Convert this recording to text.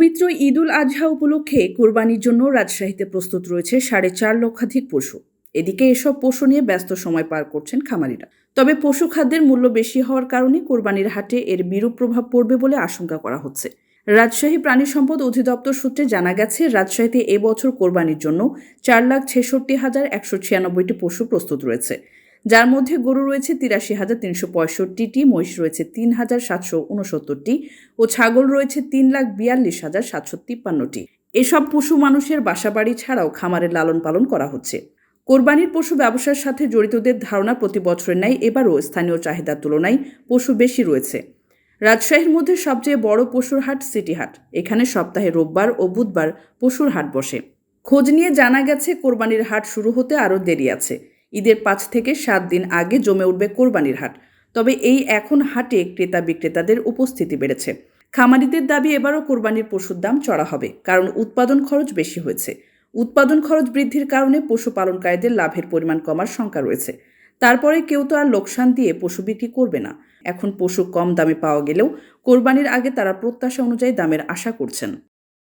পবিত্র ঈদুল আজহা উপলক্ষে কোরবানির জন্য রাজশাহীতে প্রস্তুত রয়েছে সাড়ে চার লক্ষাধিক পশু। এদিকে এসব পশু নিয়ে ব্যস্ত সময় পার করছেন খামারিরা। তবে পশু খাদ্যের মূল্য বেশি হওয়ার কারণে কোরবানির হাটে এর বিরূপ প্রভাব পড়বে বলে আশঙ্কা করা হচ্ছে। রাজশাহী প্রাণী সম্পদ অধিদপ্তর সূত্রে জানা গেছে, রাজশাহীতে এবছর কোরবানির জন্য চার লাখ ছেষট্টি হাজার একশো ছিয়ানব্বইটি পশু প্রস্তুত রয়েছে। যার মধ্যে গরু রয়েছে তিরাশি হাজার তিনশো পঁয়ষট্টিটি, মহিষ রয়েছে তিন হাজার সাতশো উনসত্তরটি ও ছাগল রয়েছে তিন লাখ বিয়াল্লিশ হাজার সাতশো তিপ্পান্নটি। এসব পশু মানুষের বাসাবাড়ি ছাড়াও খামারের লালন পালন করা হচ্ছে। কোরবানির পশু ব্যবসার সাথে জড়িতদের ধারণা প্রতি বছরের ন্যায় এবারও স্থানীয় চাহিদার তুলনায় পশু বেশি রয়েছে। রাজশাহীর মধ্যে সবচেয়ে বড় পশুর হাট সিটি হাট। এখানে সপ্তাহে রোববার ও বুধবার পশুর হাট বসে। খোঁজ নিয়ে জানা গেছে, কোরবানির হাট শুরু হতে আরও দেরি আছে। ঈদের পাঁচ থেকে সাত দিন আগে জমে উঠবে কোরবানির হাট। তবে এই এখন হাটে ক্রেতা বিক্রেতাদের উপস্থিতি বেড়েছে। খামারিদের দাবি এবারও কোরবানির পশুর দাম চড়া হবে, কারণ উৎপাদন খরচ বেশি হয়েছে। উৎপাদন খরচ বৃদ্ধির কারণে পশুপালনকারীদের লাভের পরিমাণ কমার শঙ্কা রয়েছে। তারপরে কেউ তো আর লোকসান দিয়ে পশু বিক্রি করবে না। এখন পশু কম দামে পাওয়া গেলেও কোরবানির আগে তারা প্রত্যাশা অনুযায়ী দামের আশা করছেন।